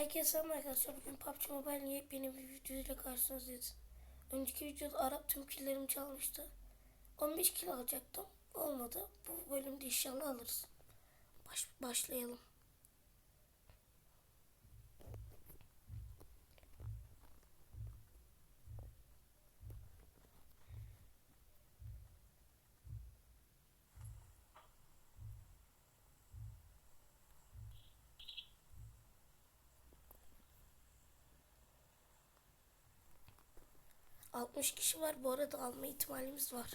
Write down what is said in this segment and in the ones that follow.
Herkese selam arkadaşlar. Bugün PUBG Mobile'in yepyeni bir videoyla karşınızdayız. Önceki videoda Arap tüm killerimi çalmıştı. 15 kill alacaktım. Olmadı. Bu bölümde inşallah alırız. Baş, başlayalım. ...60 kişi var. Bu arada alma ihtimalimiz var.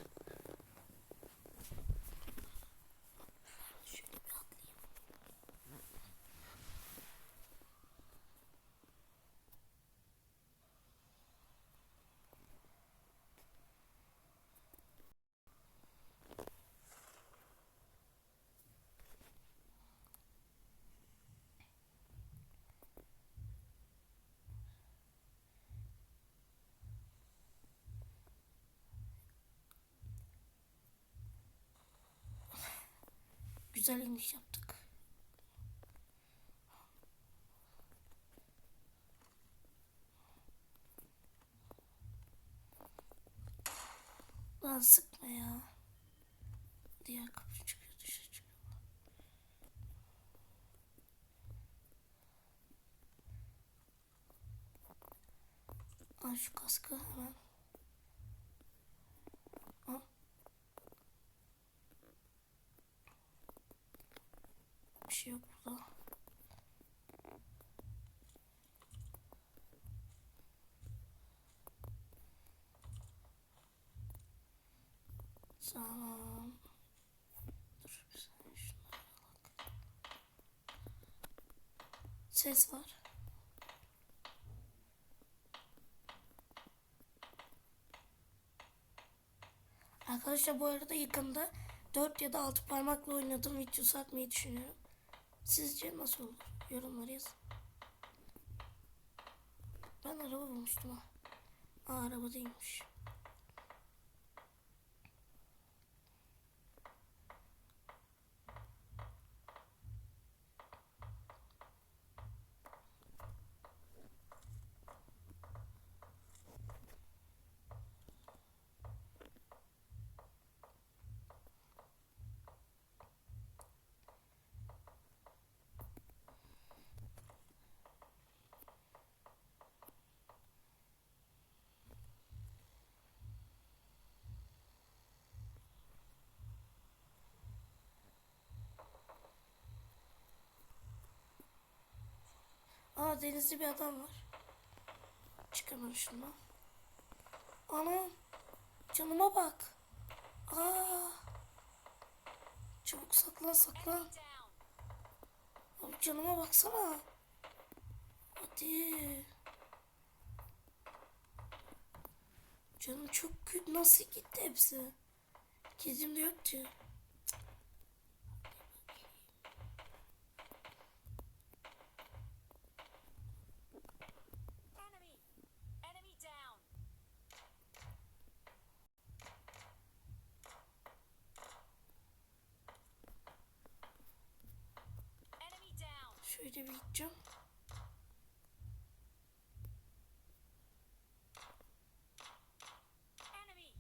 Güzel iniş yaptık. Lan sıkma ya. Diğer kapı çıkıyor dışarı çıkıyor. Al şu kaskı hemen. Al. Bir şey yok burada. Tamam. Dur bir saniye şunları alak. Ses var. Arkadaşlar bu arada yakında 4 ya da 6 parmakla oynadığım videosu atmayı düşünüyorum. Sizce nasıl olur? Yorumlara yazın. Ben araba bulmuştum ha. Aa araba değilmiş. Aa denizli bir adam var. Çıkamam şundan. Anam. Canıma bak. Aa. Çabuk saklan saklan. Abi canıma baksana. Hadi. Canım çok kötü. Nasıl gitti hepsi? Kedim de yoktu. Bir gideceğim. Şöyle bir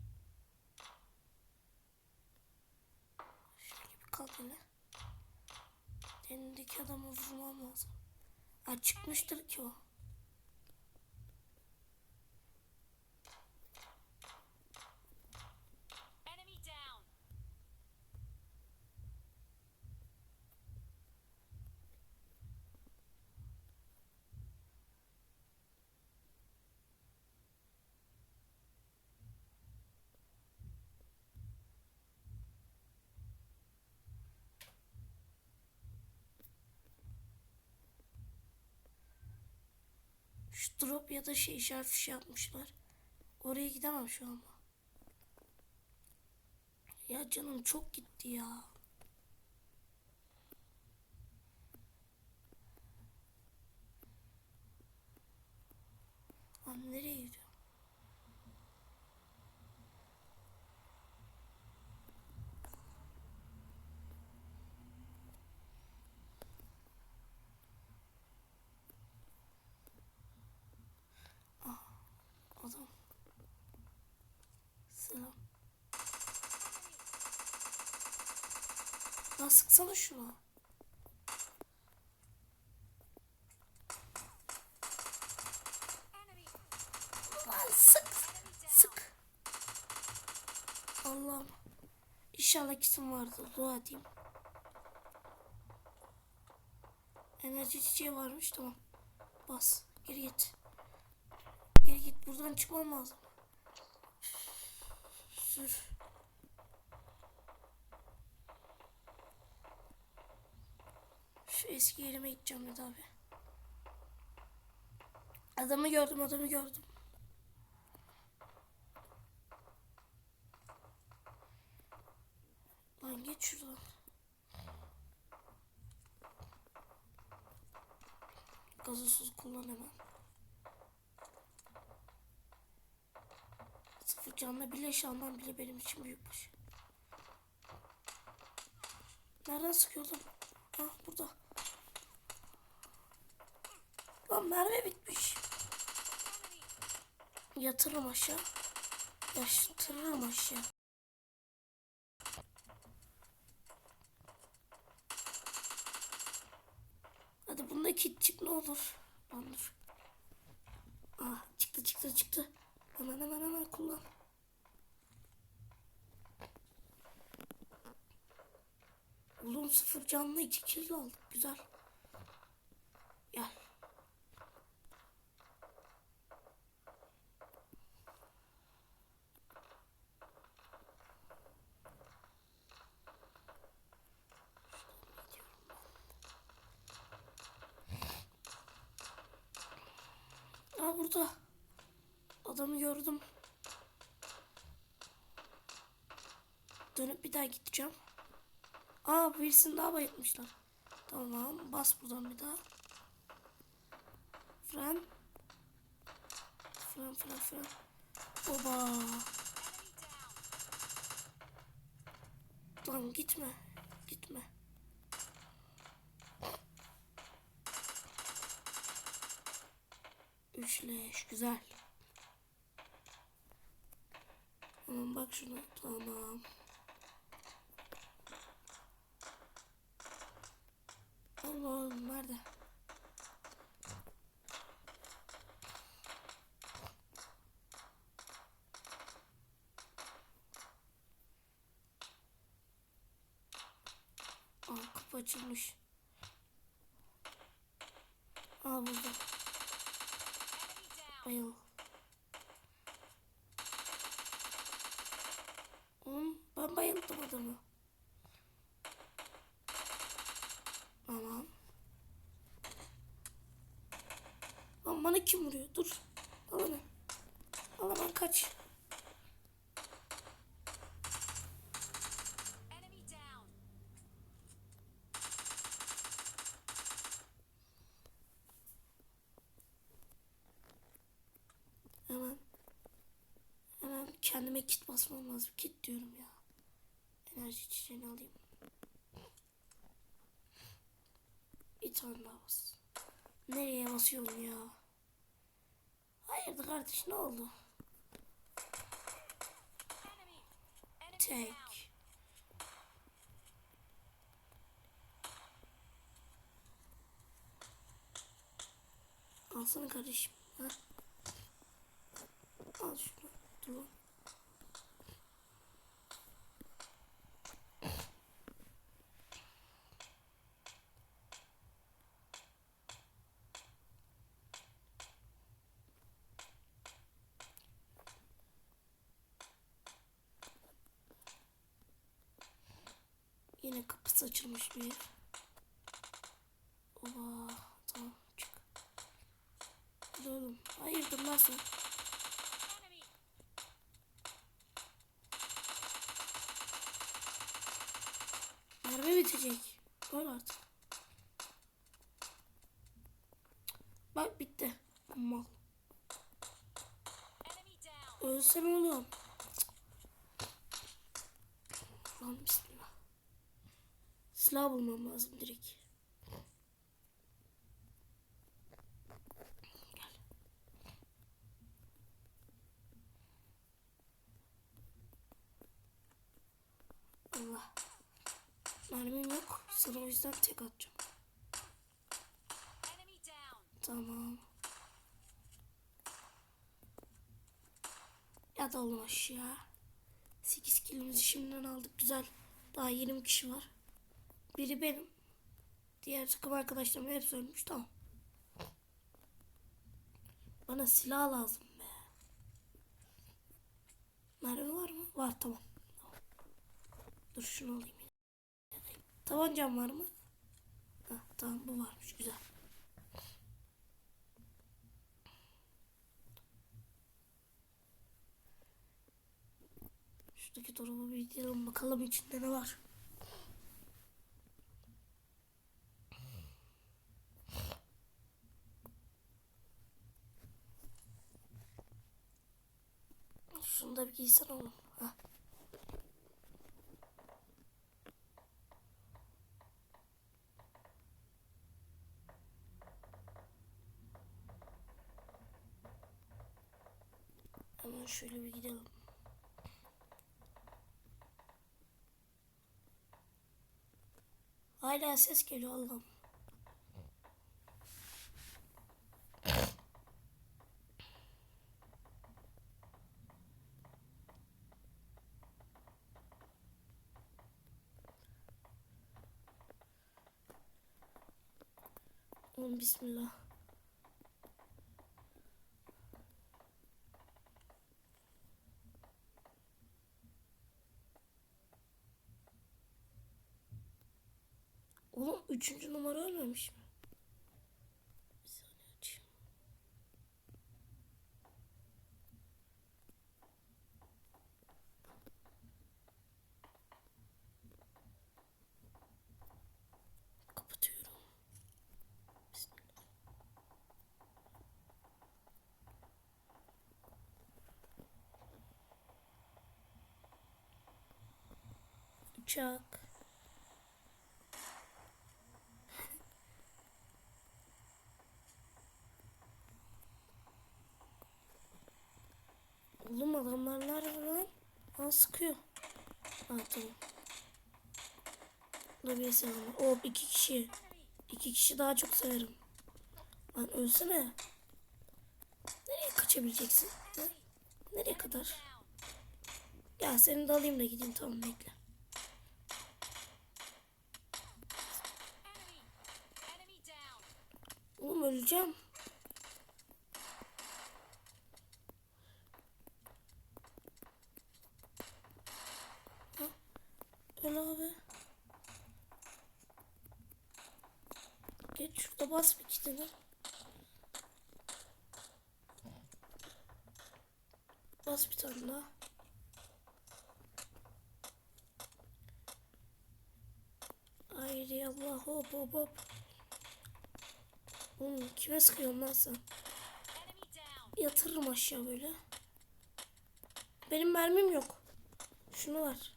kal hele. Elindeki adamı vurmam lazım. Ha çıkmıştır ki o. Şu drop ya da şey işaret fişi yapmışlar. Oraya gidemem şu anda. Ya canım çok gitti ya. Lan nereye gidiyor? Daha sıksana şunu. Lan sık. Sık. Allah'ım. İnşallah kitim vardı. Dua edeyim. Enerji çiçeği varmış tamam. Bas. Geri git. Geri git. Buradan çıkmam lazım. Sür. Şu eski yerime gideceğim daha bir. Adamı gördüm adamı gördüm. Lan geç şuradan. Gazosuz kullan hemen. Sıfır canlı bile şu andan bile benim için büyük bir şey. Nereden sıkıyordum? Ha burada. Lan mermi bitmiş. Yatırırım aşağı. Yatırırım aşağı. Hadi bunda kit çık ne olur. Dur. Ah çıktı çıktı çıktı. Hemen hemen hemen kullan. Oğlum sıfır canlı iki kill aldık. Güzel. Gel. Aa burada. Adamı gördüm. Dönüp bir daha gideceğim. Aa birisini daha bayıltmışlar. Tamam bas buradan bir daha. Fren. Fren fren fren. Oba. Lan gitme. Gitme. Üçleş. Güzel. Tamam bak şuna. Tamam. Allah'ım nerede? Aa kapı açılmış. Aa burada. Bayıl. Oğlum ben bayıldım adamı. Tamam. Lan bana kim vuruyor? Dur. Al hemen. Al hemen kaç. Enemy down. Hemen. Hemen kendime kit basmam lazım. Kit diyorum ya. Enerji içeceğini alayım. Bir tane daha bas. Nereye basıyorum ya? Hayırdır kardeş ne oldu? Tek. Alsana kardeşim. Ha? Al şunu. Dur Yine kapısı açılmış bir yer. Oba tamam çık. Hadi oğlum. Hayırdır lan sen? Mermi bitecek. Öl artık. Bak bitti. Mal. Ölsene oğlum. Lan bismillah. Silah bulmam lazım direkt. Gel. Allah. Mermim yok. Sana o yüzden tek atacağım. Tamam. Ya da oğlum aşağı. 8 kilimizi şimdiden aldık. Güzel. Daha 20 kişi var. Biri benim. Diğer takım arkadaşlarım hepsi ölmüş. Tamam. Bana silah lazım be. Mermi var mı? Var tamam. Dur şunu alayım. Tabancam var mı? Ha, tamam bu varmış. Güzel. Şuradaki dolaba bir gidelim bakalım içinde ne var. Da bir giysen oğlum. Ha. Hemen şöyle bir gidelim. Hala ses geliyor Allah'ım. Oğlum bismillah. Oğlum üçüncü numara ölmemiş mi? Bir saniye açayım. Kapatıyorum. Bismillah. Uçak. Oğlum adamlar nerede lan? Aa sıkıyor. Burada bir selam. Hop iki kişi. İki kişi daha çok severim. Lan ölsene. Nereye kaçabileceksin? Ha? Nereye kadar? Gel seni de alayım da gideyim tamam bekle. Oğlum öleceğim. Öl abi. Geç şurada bas bir kitini. Bas bir tane daha. Haydi Allah hop hop hop. Oğlum kime sıkıyorsun lan sen? Yatırırım aşağı böyle. Benim mermim yok. Şunu var.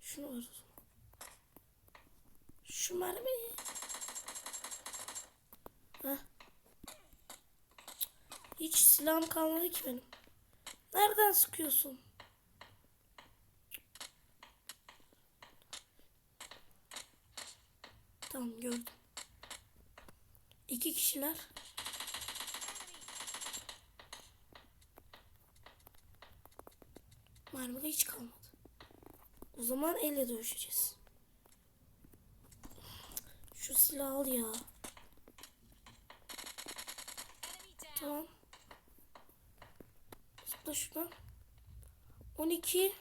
Şunu var. Şu mermi. Heh. Hiç silahım kalmadı ki benim. Nereden sıkıyorsun? Tamam gördüm. İki kişiler. Mermi hiç kalmadı. O zaman elle dövüşeceğiz. Şu silahı al ya. Tamam. Zıpla şuradan. 12.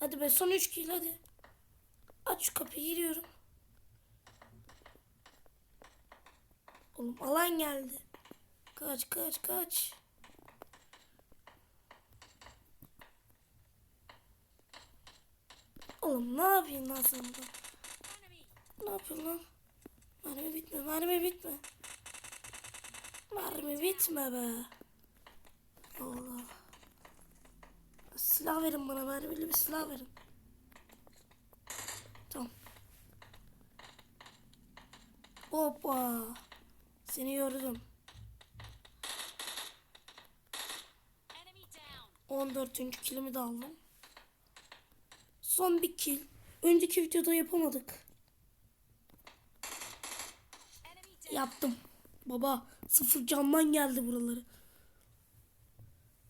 Hadi be son 3 kill hadi. Aç şu kapıyı giriyorum. Oğlum alan geldi. Kaç kaç kaç. Oğlum ne yapayım lan sen. Ne yapıyorsun lan? Mermi bitme, mermi bitme. Mermi bitme be. Allah. Silah verin bana, mermili bir silah verin. Tamam. Hoppa. Seni down. 14. kilimi de aldım. Son bir kill. Önceki videoda yapamadık. Yaptım. Baba sıfır candan geldi buraları.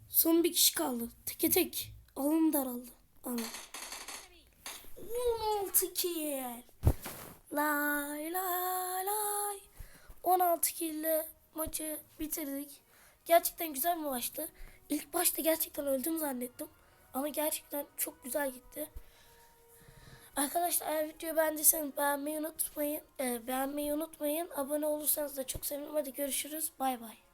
Son bir kişi kaldı. Teke tek. Alın daraldı. Ana. Enemy. 16 kill. Lay lay lay. 16 kill ile maçı bitirdik. Gerçekten güzel bir maçtı. İlk başta gerçekten öldüm zannettim. Ama gerçekten çok güzel gitti. Arkadaşlar eğer videoyu beğendiyseniz beğenmeyi unutmayın. Ee, beğenmeyi unutmayın. Abone olursanız da çok sevinirim. Hadi görüşürüz. Bay bay.